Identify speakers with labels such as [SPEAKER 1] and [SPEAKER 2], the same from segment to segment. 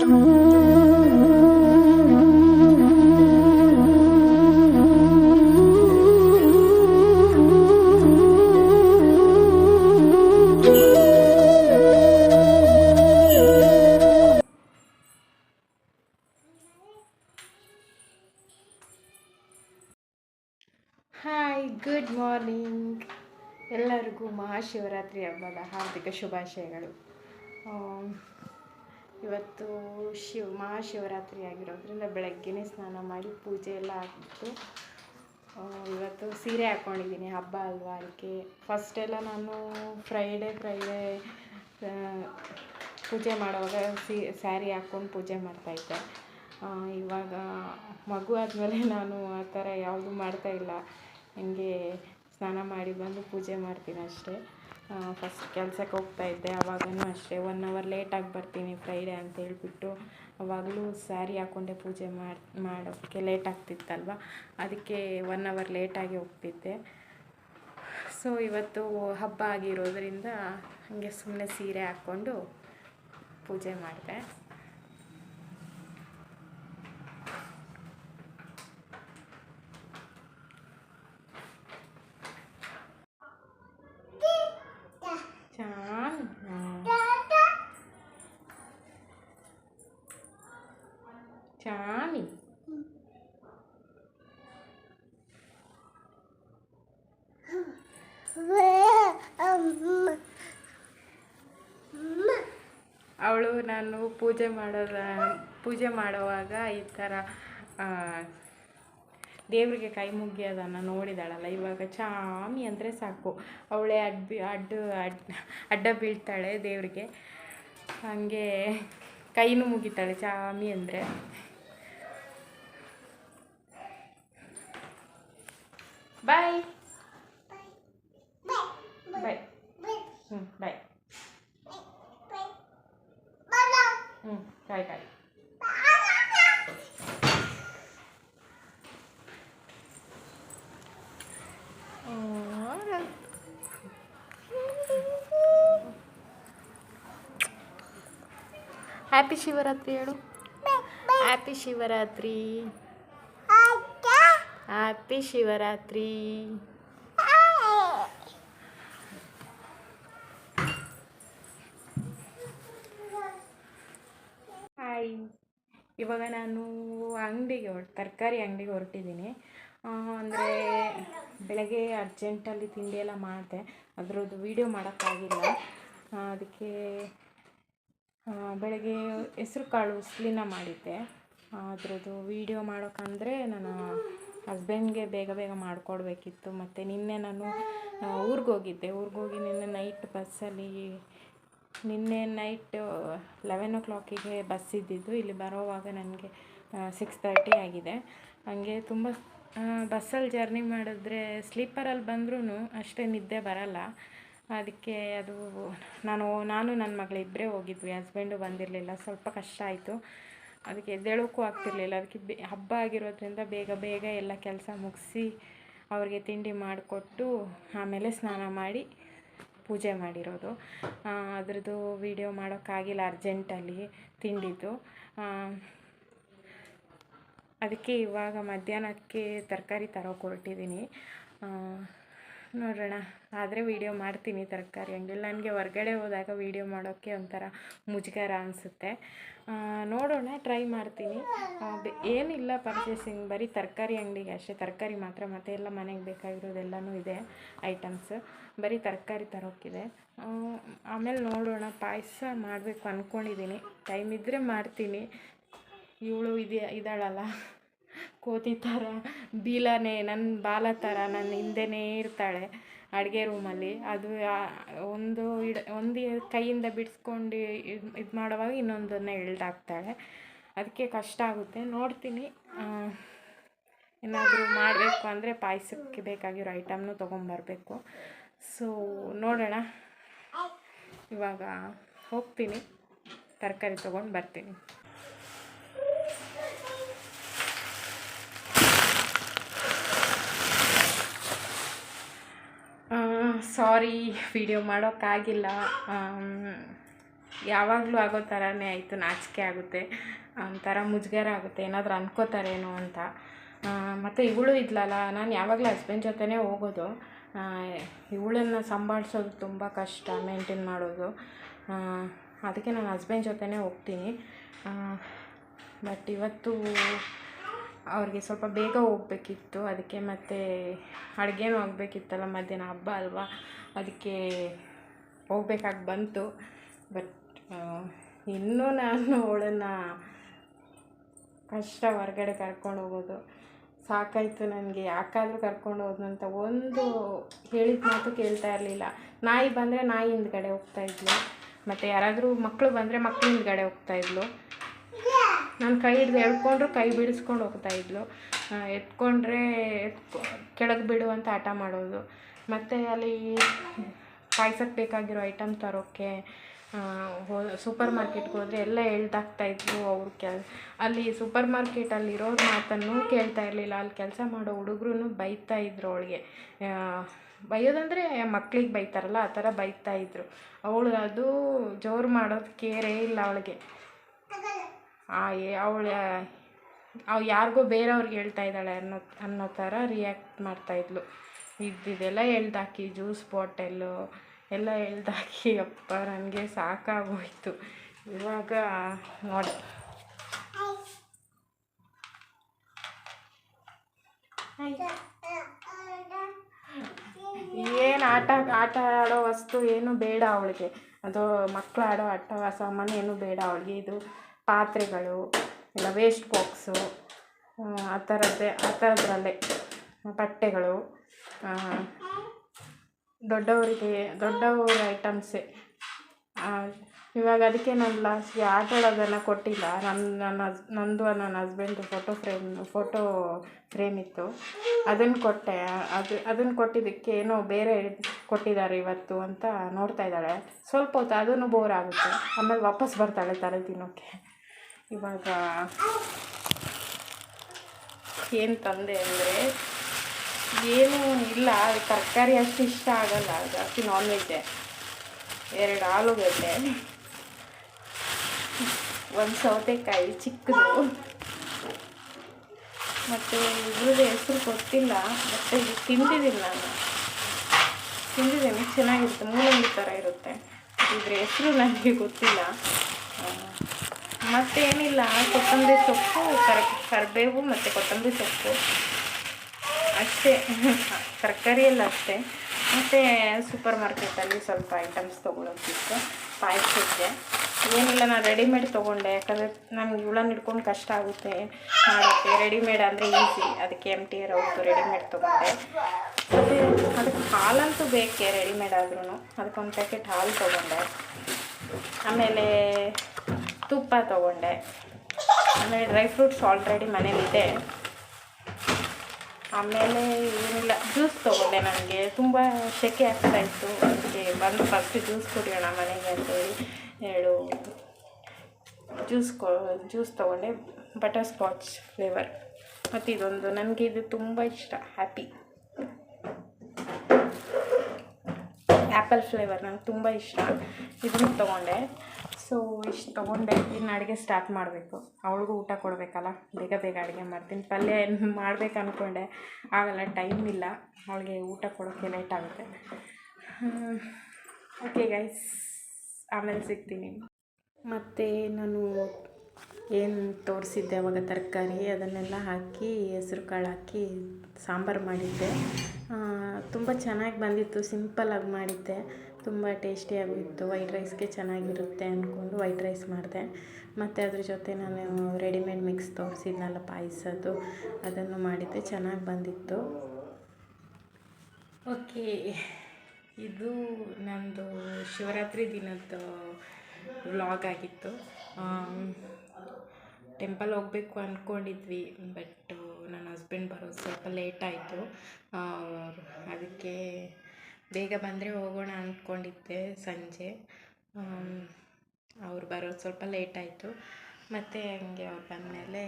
[SPEAKER 1] Hi good morning ಎಲ್ಲರಿಗೂ ಮಹಾಶಿವರಾತ್ರಿ ಹಬ್ಬದ ಹಾರ್ದಿಕ ಶುಭಾಶಯಗಳು. ಆಮ್, ಇವತ್ತು ಶಿವ, ಮಹಾಶಿವರಾತ್ರಿ ಆಗಿರೋದ್ರಿಂದ ಬೆಳಗ್ಗೆನೇ ಸ್ನಾನ ಮಾಡಿ ಪೂಜೆ ಎಲ್ಲ ಆಗಿತ್ತು ಇವತ್ತು ಸೀರೆ ಹಾಕ್ಕೊಂಡಿದ್ದೀನಿ ಹಬ್ಬ ಅಲ್ವಾ ಅದಕ್ಕೆ. ಫಸ್ಟೆಲ್ಲ ನಾನು ಫ್ರೈಡೇ ಫ್ರೈಡೇ ಪೂಜೆ ಮಾಡುವಾಗ ಸೀ ಸ್ಯಾರಿ ಹಾಕ್ಕೊಂಡು ಪೂಜೆ ಮಾಡ್ತಾಯಿದ್ದೆ ಇವಾಗ ಮಗು ಆದಮೇಲೆ ನಾನು ಆ ಥರ ಯಾವುದು ಮಾಡ್ತಾಯಿಲ್ಲ ಹಿಂಗೆ ಸ್ನಾನ ಮಾಡಿ ಬಂದು ಪೂಜೆ ಮಾಡ್ತೀನಿ ಅಷ್ಟೇ. ಫಸ್ಟ್ ಕೆಲಸಕ್ಕೆ ಹೋಗ್ತಾ ಇದ್ದೆ. ಅವಾಗನೂ ಅಷ್ಟೇ ಒನ್ ಅವರ್ ಲೇಟಾಗಿ ಬರ್ತೀನಿ ಫ್ರೈಡೇ ಅಂತ ಹೇಳಿಬಿಟ್ಟು ಅವಾಗಲೂ ಸ್ಯಾರಿ ಹಾಕ್ಕೊಂಡೆ ಪೂಜೆ ಮಾಡಿ ಮಾಡೋಕ್ಕೆ ಲೇಟ್ ಆಗ್ತಿತ್ತಲ್ವ? ಅದಕ್ಕೆ ಒನ್ ಅವರ್ ಲೇಟಾಗಿ ಹೋಗ್ತಿದ್ದೆ. ಸೊ ಇವತ್ತು ಹಬ್ಬ ಆಗಿರೋದ್ರಿಂದ ಹಾಗೆ ಸುಮ್ಮನೆ ಸೀರೆ ಹಾಕ್ಕೊಂಡು ಪೂಜೆ ಮಾಡಿದೆ. ಚಾಮಿ ಅವಳು ನಾನು ಪೂಜೆ ಮಾಡೋದ, ಪೂಜೆ ಮಾಡುವಾಗ ಈ ಥರ ದೇವರಿಗೆ ಕೈ ಮುಗಿಯೋದನ್ನು ನೋಡಿದಾಳಲ್ಲ, ಇವಾಗ ಚಾಮಿ ಅಂದರೆ ಸಾಕು. ಅವಳೇ ಅಡ್ಡ ಬಿ ಅಡ್ಡ ಅಡ್ಡ ಅಡ್ಡ ಬೀಳ್ತಾಳೆ ದೇವರಿಗೆ. ಹಾಗೆ ಕೈನೂ ಮುಗಿತಾಳೆ ಚಾಮಿ ಅಂದರೆ. ಬಾಯ್ ಬಾಯ್ ಹ್ಞೂ ಬಾಯ್ ಹ್ಞೂ ಕಾಯ್ ಕಾಯ್ ಹ್ಯಾಪಿ ಶಿವರಾತ್ರಿ ಹೇಳು ಹ್ಯಾಪಿ ಶಿವರಾತ್ರಿ ಹಾಯ್ ಇವಾಗ ನಾನು ಅಂಗಡಿಗೆ ಹೊರ, ತರಕಾರಿ ಅಂಗಡಿಗೆ ಹೊರಟಿದ್ದೀನಿ. ಅಂದರೆ ಬೆಳಗ್ಗೆ ಅರ್ಜೆಂಟಲ್ಲಿ ತಿಂಡಿ ಎಲ್ಲ ಮಾಡಿದೆ. ಅದರದ್ದು ವೀಡಿಯೋ ಮಾಡೋಕ್ಕಾಗಿಲ್ಲ. ಅದಕ್ಕೆ ಬೆಳಗ್ಗೆ ಹೆಸ್ರು ಕಾಳು ಉಸ್ಲಿನ ಮಾಡಿದ್ದೆ. ಅದರದ್ದು ವೀಡಿಯೋ ಮಾಡೋಕ್ಕಂದರೆ ನಾನು ಹಸ್ಬೆಂಡ್ಗೆ ಬೇಗ ಬೇಗ ಮಾಡಿಕೊಡ್ಬೇಕಿತ್ತು. ಮತ್ತು ನಿನ್ನೆ ನಾನು ಊರಿಗೆ ಹೋಗಿದ್ದೆ. ಊರಿಗೆ ಹೋಗಿ ನಿನ್ನೆ ನೈಟ್ ಬಸ್ಸಲ್ಲಿ ನಿನ್ನೆ ನೈಟ್ ಲೆವೆನ್ ಓ ಕ್ಲಾಕಿಗೆ ಬಸ್ ಇದ್ದಿದ್ದು. ಇಲ್ಲಿ ಬರೋವಾಗ ನನಗೆ ಸಿಕ್ಸ್ ತರ್ಟಿ ಆಗಿದೆ. ಹಾಗೆ ತುಂಬ ಬಸ್ಸಲ್ಲಿ ಜರ್ನಿ ಮಾಡಿದ್ರೆ ಸ್ಲೀಪರಲ್ಲಿ ಬಂದ್ರೂ ಅಷ್ಟೇ ನಿದ್ದೆ ಬರಲ್ಲ. ಅದಕ್ಕೆ ಅದು, ನಾನು ನಾನು ನನ್ನ ಮಗಳಿಬ್ಬರೇ ಹೋಗಿದ್ವಿ. ಹಸ್ಬೆಂಡು ಬಂದಿರಲಿಲ್ಲ. ಸ್ವಲ್ಪ ಕಷ್ಟ ಆಯಿತು. ಅದಕ್ಕೆ ಎದ್ದೇಳೋಕ್ಕೂ ಆಗ್ತಿರಲಿಲ್ಲ. ಅದಕ್ಕೆ ಬೆ, ಹಬ್ಬ ಆಗಿರೋದ್ರಿಂದ ಬೇಗ ಬೇಗ ಎಲ್ಲ ಕೆಲಸ ಮುಗಿಸಿ ಅವ್ರಿಗೆ ತಿಂಡಿ ಮಾಡಿಕೊಟ್ಟು ಆಮೇಲೆ ಸ್ನಾನ ಮಾಡಿ ಪೂಜೆ ಮಾಡಿರೋದು. ಅದರದ್ದು ವಿಡಿಯೋ ಮಾಡೋಕ್ಕಾಗಿಲ್ಲ ಅರ್ಜೆಂಟಲ್ಲಿ ತಿಂಡಿದ್ದು. ಅದಕ್ಕೆ ಇವಾಗ ಮಧ್ಯಾಹ್ನಕ್ಕೆ ತರಕಾರಿ ತರೋಕೆ ಹೊರಟಿದ್ದೀನಿ. ನೋಡೋಣ. ಆದರೆ ವೀಡಿಯೋ ಮಾಡ್ತೀನಿ ತರಕಾರಿ ಹಂಗಿಲ್ಲ ನನಗೆ ಹೊರಗಡೆ ಹೋದಾಗ ವೀಡಿಯೋ ಮಾಡೋಕ್ಕೆ ಒಂಥರ ಮುಜುಗರ ಅನಿಸುತ್ತೆ. ನೋಡೋಣ ಟ್ರೈ ಮಾಡ್ತೀನಿ. ಏನಿಲ್ಲ ಪರ್ಚೇಸಿಂಗ್ ಬರೀ ತರಕಾರಿ ಅಂಗಡಿಗೆ ಅಷ್ಟೇ. ತರಕಾರಿ ಮಾತ್ರ ಮತ್ತೆ ಎಲ್ಲ ಮನೆಗೆ ಬೇಕಾಗಿರೋದೆಲ್ಲನೂ ಇದೆ ಐಟಮ್ಸ್ ಬರೀ ತರಕಾರಿ ತರೋಕ್ಕಿದೆ. ಆಮೇಲೆ ನೋಡೋಣ. ಪಾಯಸ ಮಾಡಬೇಕು ಅಂದ್ಕೊಂಡಿದ್ದೀನಿ ಟೈಮ್ ಇದ್ದರೆ ಮಾಡ್ತೀನಿ. ಇವಳು ಇದೆಯಾ ಇದ್ದಾಳಲ್ಲ. ಕೋತಿ ಥರ ಬೀಲನೇ ನನ್ನ ಬಾಲ ಥರ ನನ್ನ ಹಿಂದೆನೇ ಇರ್ತಾಳೆ ಅಡುಗೆ ರೂಮಲ್ಲಿ ಅದು ಒಂದು ಇಡ, ಒಂದು ಕೈಯಿಂದ ಬಿಡಿಸ್ಕೊಂಡು ಇದು ಮಾಡುವಾಗ ಇನ್ನೊಂದನ್ನು ಎಳ್ದಾಕ್ತಾಳೆ. ಅದಕ್ಕೆ ಕಷ್ಟ ಆಗುತ್ತೆ. ನೋಡ್ತೀನಿ. ಏನಾದರೂ ಮಾಡಬೇಕು ಅಂದರೆ ಪಾಯಸಕ್ಕೆ ಬೇಕಾಗಿರೋ ಐಟಮ್ನು ತೊಗೊಂಬರ್ಬೇಕು. ಸೊ ನೋಡೋಣ. ಇವಾಗ ಹೋಗ್ತೀನಿ. ತರಕಾರಿ ತೊಗೊಂಡು ಬರ್ತೀನಿ. ಸಾರಿ ವಿಡಿಯೋ ಮಾಡೋಕ್ಕಾಗಿಲ್ಲ. ಯಾವಾಗಲೂ ಆಗೋ ಥರನೇ ಆಯಿತು, ನಾಚಿಕೆ ಆಗುತ್ತೆ. ಒಂಥರ ಮುಜುಗರ ಆಗುತ್ತೆ, ಏನಾದರೂ ಅನ್ಕೋತಾರೇನೋ ಅಂತ. ಮತ್ತು ಇವಳು ಇದ್ಲಲ್ಲ, ನಾನು ಯಾವಾಗಲೂ ಹಸ್ಬೆಂಡ್ ಜೊತೆನೇ ಹೋಗೋದು. ಇವಳನ್ನು ಸಂಭಾಳಿಸೋದು ತುಂಬ ಕಷ್ಟ ಮೇಂಟೈನ್ ಮಾಡೋದು. ಅದಕ್ಕೆ ನಾನು ಹಸ್ಬೆಂಡ್ ಜೊತೆನೇ ಹೋಗ್ತೀನಿ. ಬಟ್ ಇವತ್ತು ಅವ್ರಿಗೆ ಸ್ವಲ್ಪ ಬೇಗ ಹೋಗ್ಬೇಕಿತ್ತು. ಅದಕ್ಕೆ ಮತ್ತು ಅಡುಗೆನೂ ಆಗಬೇಕಿತ್ತಲ್ಲ ಮಧ್ಯಾಹ್ನ ಹಬ್ಬ ಅಲ್ವಾ? ಅದಕ್ಕೆ ಹೋಗ್ಬೇಕಾಗಿ ಬಂತು. ಬಟ್ ಇನ್ನೂ ನಾನು ಅವಳನ್ನು ಕಷ್ಟ ಹೊರಗಡೆ ಕರ್ಕೊಂಡು ಹೋಗೋದು. ಸಾಕಾಯಿತು ನನಗೆ. ಯಾಕಾದರೂ ಕರ್ಕೊಂಡು ಹೋದ್ನಂತ ಒಂದು ಹೇಳಿದ ಮಾತು ಕೇಳ್ತಾ ಇರಲಿಲ್ಲ. ನಾಯಿ ಬಂದರೆ ನಾಯಿ ಹಿಂದ್ಗಡೆ ಹೋಗ್ತಾಯಿದ್ಲು ಮತ್ತು ಯಾರಾದರೂ ಮಕ್ಕಳು ಬಂದರೆ ಮಕ್ಕಳು ಹಿಂದ್ಗಡೆ ಹೋಗ್ತಾ ಇದ್ಲು. ನಾನು ಕೈ ಹಿಡ್ದು ಎಳ್ಕೊಂಡ್ರು ಕೈ ಬಿಡಿಸ್ಕೊಂಡು ಹೋಗ್ತಾ ಇದ್ಲು. ಎತ್ಕೊಂಡ್ರೆ ಎತ್ಕೊ, ಕೆಳಗೆ ಬಿಡು ಆಟ ಮಾಡೋದು. ಮತ್ತು ಅಲ್ಲಿ ಕಾಯ್ಸಕ್ಕೆ ಬೇಕಾಗಿರೋ ಐಟಮ್ ತರೋಕ್ಕೆ ಹೋ ಸೂಪರ್ ಮಾರ್ಕೆಟ್ಗೆ ಹೋದರೆ ಎಲ್ಲ ಇದ್ರು ಅವ್ರು ಕೆಲ್, ಅಲ್ಲಿ ಸೂಪರ್ ಮಾರ್ಕೆಟಲ್ಲಿ ಇರೋರ ಮಾತನ್ನು ಕೇಳ್ತಾ ಇರಲಿಲ್ಲ. ಅಲ್ಲಿ ಕೆಲಸ ಮಾಡೋ ಹುಡುಗರು ಬೈತಾ ಇದ್ರು ಅವಳಿಗೆ. ಬೈಯೋದಂದರೆ ಮಕ್ಳಿಗೆ ಬೈತಾರಲ್ಲ, ಆ ಥರ ಬೈತಾ ಇದ್ರು. ಅವಳು ಅದು ಜೋರು ಮಾಡೋದು ಕೇರೇ ಇಲ್ಲ ಅವಳಿಗೆ. ಅವಳ, ಅವು ಯಾರಿಗೋ ಬೇರೆಯವ್ರಿಗೆ ಹೇಳ್ತಾ ಇದ್ದಾಳೆ ಅನ್ನೋ ಅನ್ನೋ ಥರ ರಿಯಾಕ್ಟ್ ಮಾಡ್ತಾಯಿದ್ಲು ಇದ್ದಿದ್ದೆಲ್ಲ ಎಳ್ದಾಕಿ ಜ್ಯೂಸ್ ಬಾಟೆಲ್ಲು ಎಲ್ಲ ಎಳ್ದಾಕಿ, ಅಪ್ಪ ನನಗೆ ಸಾಕಾಗೋಯ್ತು. ಇವಾಗ ನೋಡಿ. ಏನು ಆಟ ಆಟ ಆಡೋ ವಸ್ತು ಏನು ಬೇಡ ಅವಳಿಗೆ. ಅದು ಮಕ್ಕಳು ಆಡೋ ಆಟ ಸಾಮಾನು ಏನು ಬೇಡ ಅವಳಿಗೆ. ಇದು ಪಾತ್ರೆಗಳು ಇಲ್ಲ ವೇಸ್ಟ್ ಬಾಕ್ಸು ಆ ಥರದ್ದೇ ಆ ಥರದ್ರಲ್ಲೇ ಬಟ್ಟೆಗಳು ದೊಡ್ಡವರಿಗೆ, ದೊಡ್ಡವರ ಐಟಮ್ಸೇ ಇವಾಗ ಅದಕ್ಕೆ ನಾನು ಲಾಸ್ಟ್ಗೆ ಆಟ ಆಡೋದನ್ನು ಕೊಟ್ಟಿಲ್ಲ. ನನ್ನ ನನ್ನ ಹಸ್, ನಂದು ನನ್ನ husband photo frame photo frame ಇತ್ತು. ಅದನ್ನು ಕೊಟ್ಟೆ. ಅದು ಅದನ್ನು ಕೊಟ್ಟಿದ್ದಕ್ಕೆ ಏನೋ ಬೇರೆ ಕೊಟ್ಟಿದ್ದಾರೆ ಇವತ್ತು ಅಂತ ನೋಡ್ತಾ ಇದ್ದಾಳೆ. ಸ್ವಲ್ಪ ಹೊತ್ತು ಅದನ್ನು ಬೋರ್ ಆಗುತ್ತೆ. ಆಮೇಲೆ ವಾಪಸ್ ಬರ್ತಾಳೆ ತಲೆ ತಿನ್ನೋಕ್ಕೆ. ಇವಾಗ ಏನು ತಂದೆ ಅಂದರೆ ಏನೂ ಇಲ್ಲ ತರಕಾರಿ ಅಷ್ಟು ಇಷ್ಟ ಆಗಲ್ಲ. ಜಾಸ್ತಿ ನಾನ್ ವೆಜ್ಜೆ ಎರಡು ಆಲೂಗಡ್ಡೆ. ಒಂದು ಸೌತೆಕಾಯಿ ಚಿಕ್ಕದು. ಮತ್ತು ಇದ್ರದ್ದು ಹೆಸರು ಗೊತ್ತಿಲ್ಲ ಮತ್ತು ಇದು ತಿಂದಿದ್ದೀನಿ ನಾನು. ತಿಂದಿದ್ದೀನಿ, ಚೆನ್ನಾಗಿರುತ್ತೆ ಮೂಲಂಗಿ ಥರ ಇರುತ್ತೆ. ಇದ್ರ ಹೆಸರು ನನಗೆ ಗೊತ್ತಿಲ್ಲ. ಮತ್ತೇನಿಲ್ಲ, ಕೊತ್ತಂಬರಿ ಸೊಪ್ಪು, ಕರ, ಕರಿಬೇವು ಮತ್ತು ಕೊತ್ತಂಬರಿ ಸೊಪ್ಪು. ಅಷ್ಟೇ ತರಕಾರಿಯಲ್ಲ ಅಷ್ಟೇ. ಮತ್ತು ಸೂಪರ್ ಮಾರ್ಕೆಟಲ್ಲಿ ಸ್ವಲ್ಪ ಐಟಮ್ಸ್ ತೊಗೊಳೋದಿತ್ತು ಪಾಯಸಕ್ಕೆ ಏನಿಲ್ಲ, ನಾನು ರೆಡಿಮೇಡ್ ತೊಗೊಂಡೆ. ಯಾಕಂದರೆ ನಮ್ಗೆ ಇವಳನ್ನ ಹಿಡ್ಕೊಂಡು ಕಷ್ಟ ಆಗುತ್ತೆ ಮಾಡೋಕ್ಕೆ. ರೆಡಿಮೇಡ್ ಅಂದರೆ ಈಸಿ ಅದಕ್ಕೆ ಎಂ ಟಿ ಆರ್ ಅವ್ರದ್ದು ರೆಡಿಮೇಡ್ ತೊಗೊಂಡೆ. ಮತ್ತು ಅದಕ್ಕೆ ಹಾಲಂತೂ ಬೇಕೇ ರೆಡಿಮೇಡ್ ಆದ್ರೂ ಅದಕ್ಕೊಂದು ಪ್ಯಾಕೆಟ್ ಹಾಲು ತೊಗೊಂಡೆ. ಆಮೇಲೆ ತುಪ್ಪ ತೊಗೊಂಡೆ. ಆಮೇಲೆ ಡ್ರೈ ಫ್ರೂಟ್ಸ್ ಆಲ್ರೆಡಿ ಮನೇಲಿದೆ. ಆಮೇಲೆ ಏನಿಲ್ಲ ಜ್ಯೂಸ್ ತೊಗೊಂಡೆ ನನಗೆ ತುಂಬ ಸೆಕೆ ಆಗ್ತಾ ಇತ್ತು. ಅದಕ್ಕೆ ಬಂದು ಫಸ್ಟ್ ಜ್ಯೂಸ್ ಕುಡಿಯೋಣ ಮನೆಗೆ ಅಂತೇಳಿ ಹೇಳು. ಜ್ಯೂಸ್ ಕೊ ಜ್ಯೂಸ್ ತೊಗೊಂಡೆ. ಬಟರ್ ಸ್ಕಾಚ್ ಫ್ಲೇವರ್ ಮತ್ತು ಇದೊಂದು, ನನಗೆ ಇದು ತುಂಬ ಇಷ್ಟ. ಹ್ಯಾಪಿ ಆ್ಯಪಲ್ ಫ್ಲೇವರ್ ನಂಗೆ ತುಂಬ ಇಷ್ಟ. ಇದನ್ನು ತೊಗೊಂಡೆ. ಸೊ, ಇಷ್ಟು ತೊಗೊಂಡೆ. ಇನ್ನು ಅಡುಗೆ ಸ್ಟಾರ್ಟ್ ಮಾಡಬೇಕು. ಅವಳಿಗೂ ಊಟ ಕೊಡಬೇಕಲ್ಲ. ಬೇಗ ಬೇಗ ಅಡುಗೆ ಮಾಡ್ತೀನಿ. ಪಲ್ಯ ಮಾಡ್ಬೇಕು ಅಂದ್ಕೊಂಡೆ ಆಗಲ್ಲ ಟೈಮ್ ಇಲ್ಲ. ಅವಳಿಗೆ ಊಟ ಕೊಡೋಕ್ಕೆ ಲೇಟ್ ಆಗುತ್ತೆ. ಓಕೆ ಗೈಸ್ ಆಮೇಲೆ ಸಿಗ್ತೀನಿ. ಮತ್ತು ನಾನು ಏನು ತೋರಿಸಿದ್ದೆ ಅವಾಗ ತರಕಾರಿ ಅದನ್ನೆಲ್ಲ ಹಾಕಿ, ಹೆಸರು ಕಾಳು ಹಾಕಿ, ಸಾಂಬಾರು ಮಾಡಿದ್ದೆ. ತುಂಬ ಚೆನ್ನಾಗಿ ಬಂದಿತ್ತು. ಸಿಂಪಲ್ಲಾಗಿ ಮಾಡಿದ್ದೆ. ತುಂಬ ಟೇಸ್ಟಿಯಾಗಿತ್ತು. ವೈಟ್ ರೈಸ್ಗೆ ಚೆನ್ನಾಗಿರುತ್ತೆ ಅಂದ್ಕೊಂಡು ವೈಟ್ ರೈಸ್ ಮಾಡಿದೆ. ಮತ್ತು ಅದ್ರ ಜೊತೆ ನಾನು ರೆಡಿಮೇಡ್ ಮಿಕ್ಸ್ ತೋರಿಸಿದ್ನಲ್ಲ ಪಾಯಸದ್ದು, ಅದನ್ನು ಮಾಡಿದ್ದೆ. ಚೆನ್ನಾಗಿ ಬಂದಿತ್ತು. ಓಕೆ. ಇದು ನಂದು ಶಿವರಾತ್ರಿ ದಿನದ್ದು ವ್ಲಾಗ್ ಆಗಿತ್ತು. ಟೆಂಪಲ್ ಹೋಗಬೇಕು ಅಂದ್ಕೊಂಡಿದ್ವಿ ಬಟ್ ನನ್ನ ಹಸ್ಬೆಂಡ್ ಬರೋದು ಸ್ವಲ್ಪ ಲೇಟ್ ಆಯಿತು. ಅದಕ್ಕೆ ಬೇಗ ಬಂದರೆ ಹೋಗೋಣ ಅಂದ್ಕೊಂಡಿದ್ದೆ ಸಂಜೆ. ಅವ್ರು ಬರೋದು ಸ್ವಲ್ಪ ಲೇಟ್ ಆಯಿತು. ಮತ್ತು ಹಂಗೆ ಅವ್ರು ಬಂದಮೇಲೆ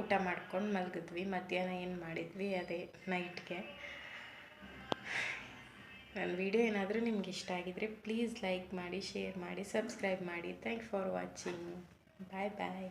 [SPEAKER 1] ಊಟ ಮಾಡ್ಕೊಂಡು ಮಲಗಿದ್ವಿ. ಮಧ್ಯಾಹ್ನ ಏನು ಮಾಡಿದ್ವಿ? ಅದೇ ನೈಟ್ಗೆ. ನನ್ನ ವಿಡಿಯೋ ಏನಾದರೂ ನಿಮ್ಗೆ ಇಷ್ಟ ಆಗಿದರೆ ಪ್ಲೀಸ್ ಲೈಕ್ ಮಾಡಿ, ಶೇರ್ ಮಾಡಿ, ಸಬ್ಸ್ಕ್ರೈಬ್ ಮಾಡಿ. Thanks for watching. Bye bye.